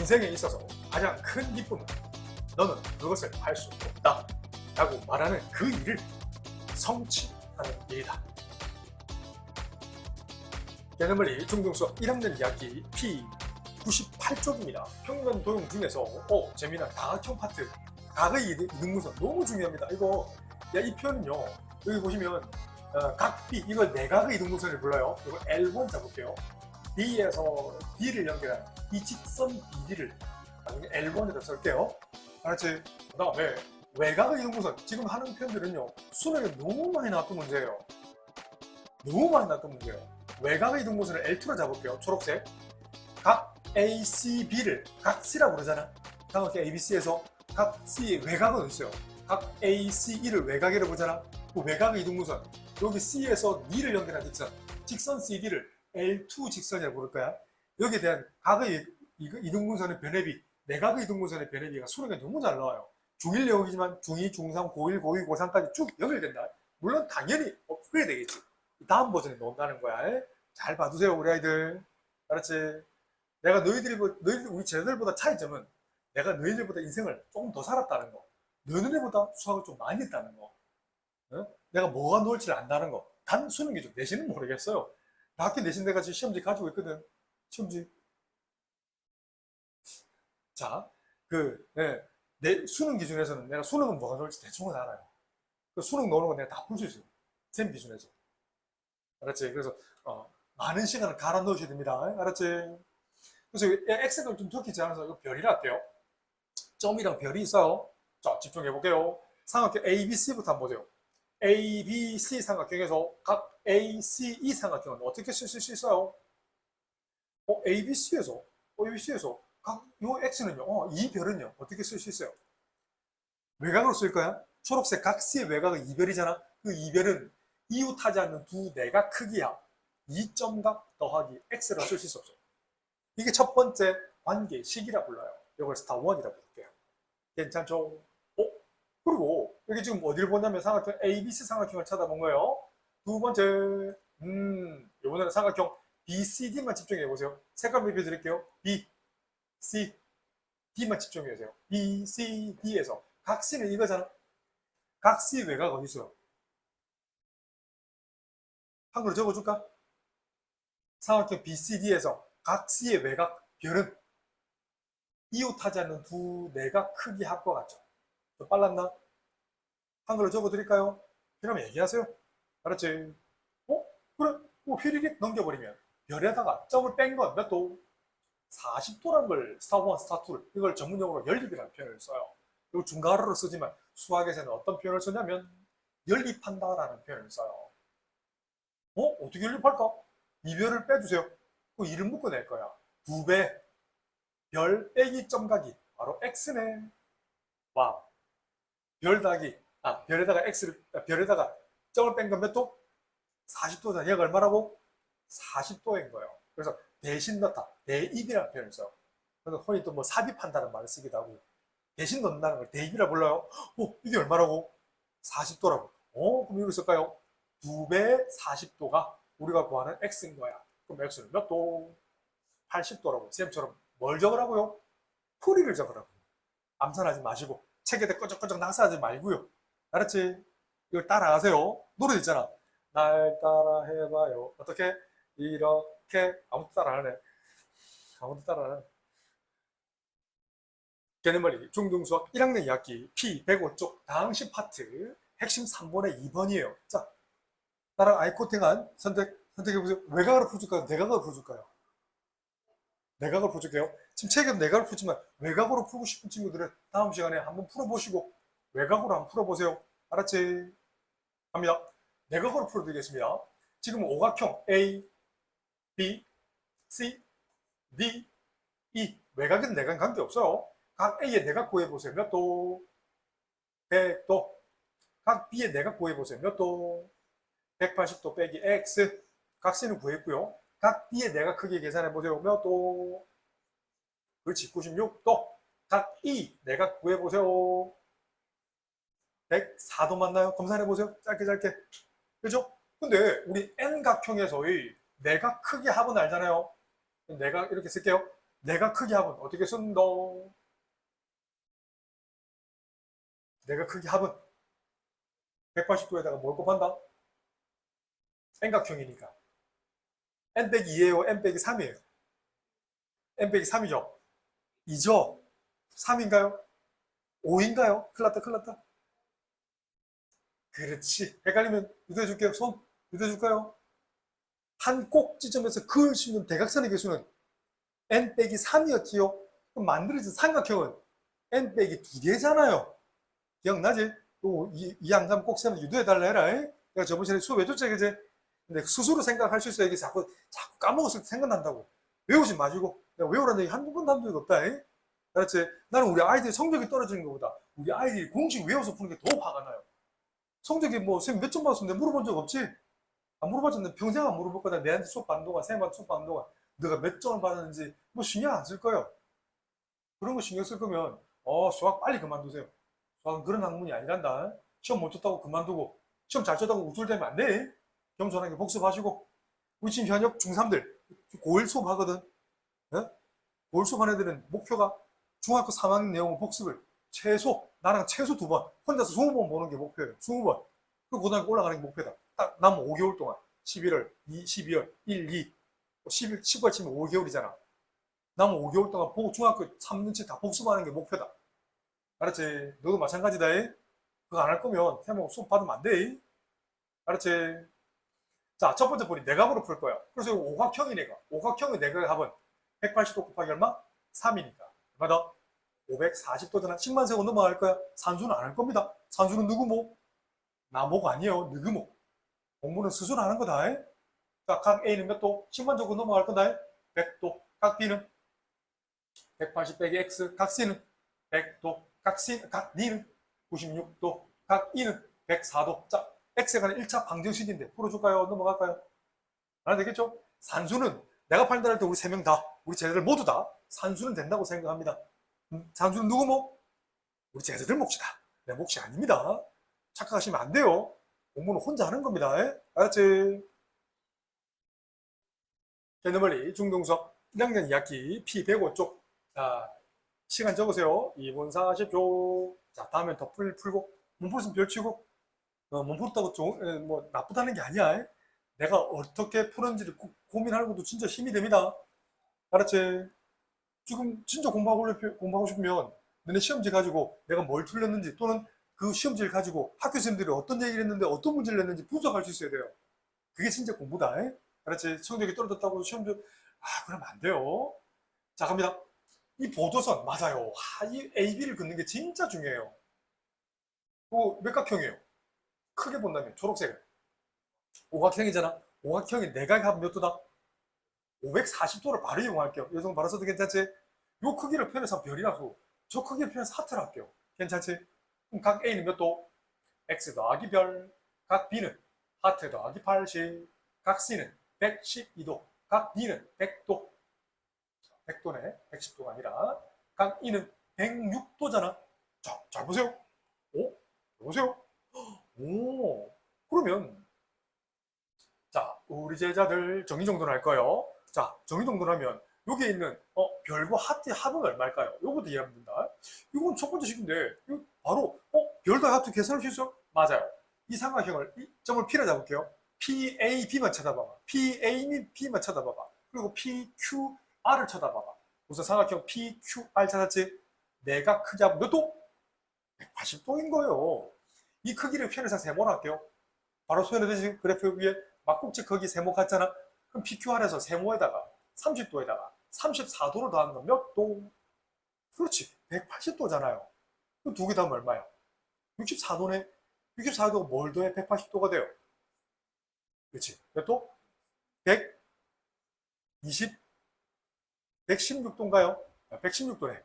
인생에 있어서 가장 큰 기쁨은 너는 그것을 할 수 없다 라고 말하는 그 일을 성취하는 일이다. 개념물리 중등수업 1학년 이야기 P98쪽입니다. 평면 도형 중에서 어 재미난 다각형 파트 각의 이등분선 너무 중요합니다. 이거 야, 이 표현은요 여기 보시면 어, 각 B 이걸 내각의 이등분선을 불러요. 이거 L1 잡을게요. B에서 D를 연결한 이 직선 BD를 나중에 L1에다 쓸게요. 알았지? 그 다음에 외곽의 이동분선 지금 하는 표현들은요 수능에 너무 많이 나왔던 문제예요. 너무 많이 나왔던 문제예요. 외곽의 이동분선을 L2로 잡을게요. 초록색. 각 ACB를 각 C라고 그러잖아. 다음에 ABC에서 각 C의 외곽은 있어요. 각 ACE를 외곽이라고 보잖아. 그 외곽의 이동분선 여기 C에서 D를 연결한 직선 직선 CD를 L2 직선이라고 부를 거야. 여기에 대한 각의 이- 이등분선의 변해비, 내각의 이등분선의 변해비가 수능에 너무 잘 나와요. 중1 내용이지만 중2, 중3, 고1, 고2, 고3까지 쭉 연결된다. 물론 당연히 업그레이드 되겠지. 다음 버전에 넣는다는 거야. 에? 잘 봐두세요, 우리 아이들. 알았지? 내가 너희들이, 너희들, 우리 쟤들보다 차이점은 내가 너희들보다 인생을 조금 더 살았다는 거. 너희들보다 수학을 좀 많이 했다는 거. 어? 내가 뭐가 놓을지를 안다는 거. 단 수능 기준. 내신은 모르겠어요. 나 학교 내신 내가 지금 시험지 가지고 있거든. 시험지. 자, 그, 네, 내 수능 기준에서는 내가 수능은 뭐가 나올지 대충은 알아요. 그 수능 나오는 건 내가 다 풀 수 있어요. 쌤 기준에서. 알았지? 그래서, 어, 많은 시간을 갈아 넣으셔야 됩니다. 알았지? 그래서 X가 좀 두껍지 않아서 이거 별이라 할게요. 점이랑 별이 있어요. 자, 집중해 볼게요. 삼각형 ABC부터 한번 보세요. ABC 삼각형에서 각 ACE 삼각형은 어떻게 쓰실 수 있어요? 어, ABC에서, ABC에서 각, 요 X는요, 어, 이 별은요, 어떻게 쓸 수 있어요? 외곽으로 쓸 거야? 초록색 각 C의 외곽은 이별이잖아? 그 이별은 이웃하지 않는 두 내각 크기야. 이점각 더하기 X라 쓸 수 없어요. 이게 첫 번째 관계식이라 불러요. 이걸 스타 1이라고 볼게요. 괜찮죠? 어? 그리고 여기 지금 어디를 보냐면 삼각형 ABC 삼각형을 찾아본 거예요. 두 번째, 음, 이번에는 삼각형 BCD만 집중해 보세요. 색깔 매표 드릴게요. B, C, D만 집중해 보세요. B, C, D에서 각 C는 이거잖아. 각 C 외곽 어디 있어요? 한글로 적어줄까? 삼각형 BCD에서 각 C의 외곽 별은 이웃하지 않는 두 내각 크기 합과 같죠. 좀 빨랐나? 한글로 적어드릴까요? 그러면 얘기하세요. 알았지? 어? 그래? 뭐 휘리릭 넘겨버리면 별에다가 점을 뺀 건 몇 도? 40도란 걸 스타 1, 스타 2를 이걸 전문용어로 연립이라는 표현을 써요. 이거 중괄호로 쓰지만 수학에서는 어떤 표현을 쓰냐면 연립한다라는 표현을 써요. 어? 어떻게 연립할까? 이 별을 빼주세요. 그 이름 묶어낼 거야. 두 배, 별 빼기 점각이 바로 x네. 와, 별 더하기 아 별에다가 x를 아, 별에다가 점을 뺀 건 몇 도? 40도잖아. 얘가 얼마라고? 40도인 거예요. 그래서 대신 넣다, 대입이라는 표현을 써요. 그래서 흔히 또 뭐 삽입한다는 말을 쓰기도 하고요. 대신 넣는다는 걸 대입이라 불러요. 어, 이게 얼마라고? 40도라고. 어, 그럼 이거 쓸까요? 두배 40도가 우리가 구하는 x인 거야. 그럼 x는 몇 도? 80도라고. 쌤처럼 뭘 적으라고요? 풀이를 적으라고. 암산하지 마시고 책에다 꺼적꺼적 낙서하지 말고요. 알았지? 이걸 따라하세요. 노래 있잖아. 날 따라 해봐요. 어떻게? 이렇게 아무도 따라 안 하네. 아무도 따라 안 하네. 개념머리 중등수학 1학년 2학기 P105쪽 다항식 파트 핵심 3번의 2번이에요. 자, 나랑 아이코팅한 선택, 선택해보세요. 외곽으로 풀어줄까요? 내각으로 풀어줄까요? 내각으로 풀어줄게요. 지금 책에도 내각으로 풀지만 외곽으로 풀고 싶은 친구들은 다음 시간에 한번 풀어보시고 외곽으로 한번 풀어보세요. 알았지? 갑니다. 내각으로 풀어드리겠습니다. 지금 오각형 A, B, C, D, E 외곽은 내각 관계없어요. 각 A의 내각 구해보세요. 몇 도? 100도. 각 B의 내각 구해보세요. 몇 도? 180도 빼기 X. 각 C는 구했고요. 각 D의 내각 크기 계산해보세요. 몇 도? 그렇지. 96도. 각 E 내각 구해보세요. 104도 맞나요? 검사해보세요. 짧게 짧게. 그죠? 근데 우리 N각형에서의 내각 크기 합은 알잖아요. 내가 이렇게 쓸게요. 내가 크기 합은 어떻게 쓴다? 내가 크기 합은 180도에다가 뭘 곱한다? N각형이니까 N 빼기 2예요? N 빼기 3이에요? N 빼기 3이죠? 2죠? 3인가요? 5인가요? 큰일 났다 큰일 났다 그렇지 헷갈리면 유도해줄게요 손 유도해줄까요? 한 꼭지점에서 그을 수 있는 대각선의 개수는 n 빼기 3이었지요. 그럼 만들어진 삼각형은 n 빼기 2개잖아요. 기억나지? 또 이, 이 항상 꼭 세면 유도해달라 해라. 잉? 내가 저번 시간에 수업 해줬지, 그지? 근데 스스로 생각할 수 있어야 이게 자꾸, 자꾸 까먹었을 때 생각난다고. 외우지 마시고. 내가 외우라는 얘기 한두 번도 한 적이 없다. 잉? 알았지? 나는 우리 아이들이 성적이 떨어지는 것보다 우리 아이들이 공식 외워서 푸는 게 더 화가 나요. 성적이 뭐, 쌤 몇 점 받았는데 물어본 적 없지? 안 물어봤는데 평생 안 물어볼 거다. 내한테 수업 받는 동안, 쌤한테 수업 받는 동안. 너가 몇 점을 받았는지 뭐 신경 안 쓸 거예요. 그런 거 신경 쓸 거면 어 수학 빨리 그만두세요. 수학은 그런 학문이 아니란다. 시험 못 쳤다고 그만두고 시험 잘 쳤다고 우쭐대면 안 돼. 겸손하게 복습하시고 우리 지금 현역 중3들 고1 수업 하거든. 어? 고1 수업한 애들은 목표가 중학교 3학년 내용 복습을 최소 나랑 최소 두 번 혼자서 20번 보는 게 목표예요. 20번. 그리고 고등학교 올라가는 게 목표다. 딱 남은 5개월 동안 11월, 2, 12월, 1, 2, 10일, 10월 치면 5개월이잖아. 남은 5개월 동안 보- 중학교 3년치 다 복습하는 게 목표다. 알았지? 너도 마찬가지다. 이. 그거 안 할 거면 세모 수업 받으면 안 돼. 이. 알았지? 자, 첫 번째 볼이 내각으로 풀 거야. 그래서 오각형이 내가. 오각형의 내각의 합은 180도 곱하기 얼마? 3이니까. 얼마다? 540도잖아. 10만 세고 넘어갈 거야. 산수는 안 할 겁니다. 산수는 누구 목? 나목 아니에요. 누구 목? 공부는 스스로 하는 거다. 이. 자, 각 A는 몇 도? 10만 적고 넘어갈 건다. 100도. 각 B는 180 빼기 X. 각 C는 100도. 각 C, 각 D는 96도. 각 E는 104도. 자, X에 관한 1차 방정식인데 풀어줄까요? 넘어갈까요? 안 되겠죠? 산수는 내가 판단할 때 우리 세 명 다, 우리 쟤들 모두 다 산수는 된다고 생각합니다. 음, 산수는 누구 목? 우리 쟤들 몫이다. 내 몫이 아닙니다. 착각하시면 안 돼요. 공부는 혼자 하는 겁니다. 에? 알았지? 개너멀리 중동서 1학년 2학기 P105쪽 자 시간 적으세요 2분 40초 자 다음엔 더 풀, 풀고 몸풀 별치고 어, 몸 풀었다고 좋은, 에, 뭐 나쁘다는 게 아니야 내가 어떻게 푸는지를 고, 고민하는 것도 진짜 힘이 됩니다 알았지? 지금 진짜 공부하고, 싶- 공부하고 싶으면 너네 시험지 가지고 내가 뭘 틀렸는지 또는 그 시험지를 가지고 학교 선생님들이 어떤 얘기를 했는데 어떤 문제를 냈는지 분석할 수 있어야 돼요. 그게 진짜 공부다. 에? 알았지? 성적이 떨어졌다고 시험지 아 그러면 안 돼요. 자 갑니다. 이 보도선 맞아요. 하, 이 AB를 긋는 게 진짜 중요해요. 그 몇각형이에요? 크게 본다면 초록색은 오각형이잖아. 오각형이 내각 합몇 도다 540도를 바로 이용할게요 여성 바로 써도 괜찮지 요 크기를 표현해서 별이라고 저 크기를 표현해서 하트를 할게요 괜찮지 그럼 각 A는 몇 도? X 더하기 별, 각 B는 하트 더하기 80, 각 C는 112도, 각 D는 100도, 100도네, 110도가 아니라, 각 E는 106도잖아. 자, 잘 보세요. 오, 잘 보세요. 오, 그러면, 자, 우리 제자들 정리 정돈을 할 거예요. 자, 하면, 여기에 있는, 어, 별과 하트의 합은 얼마일까요? 요거부터 이해하면 된다. 이건 첫 번째 식인데, 바로, 어, 별과 하트 계산할 수 있어요? 맞아요. 이 삼각형을, 이 점을 P로 잡을게요. PAB만 쳐다봐봐. PA, B만 쳐다봐봐. 그리고 PQR을 쳐다봐봐. 우선 삼각형 PQR 찾았지? 내가 크기 하면 몇 도? 180도인 거예요. 이 크기를 표현해서 세모로 할게요. 바로 표현해되지 그래프 위에 막국지 크기 세모 같잖아. 그럼 PQR에서 세모에다가 30도에다가 34도를 더하는 건몇 도? 그렇지. 180도잖아요. 그럼 두개 더하면 얼마야? 64도네. 64도가 뭘 더해 180도가 돼요? 그렇지. 몇 도? 120, 116도인가요? 116도네.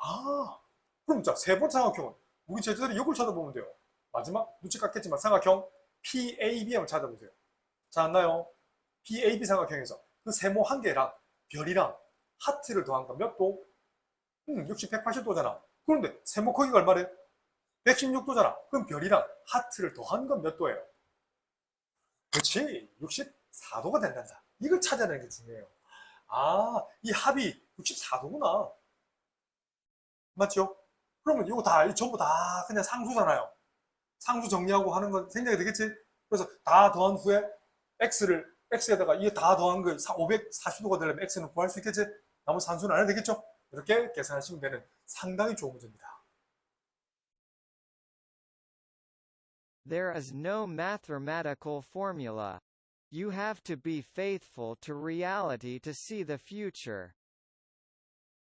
아, 그럼 자, 세 번째 삼각형은 우리 제자들이 이걸 찾아보면 돼요. 마지막 눈치 깎겠지만 삼각형 PAB 한번 찾아보세요. 찾았나요? PAB 삼각형에서 그 세모 한 개랑 별이랑 하트를 더한 건몇 도? 음, 역시 180도잖아. 그런데 세모 크기가 얼마래? 116도잖아. 그럼 별이랑 하트를 더한 건 몇 도예요? 그렇지. 64도가 된단다. 이걸 찾아내는 게 중요해요. 아, 이 합이 64도구나. 맞죠? 그러면 이거 다, 이 전부 다 그냥 상수잖아요. 상수 정리하고 하는 건 생략이 되겠지? 그래서 다 더한 후에 x를, x에다가 이게 다 더한 거 540도가 되려면 x는 구할 수 있겠지? 나머지 산수는 안 해도 되겠죠? 이렇게 계산하시면 되는 상당히 좋은 문제입니다. There is no mathematical formula. You have to be faithful to reality to see the future.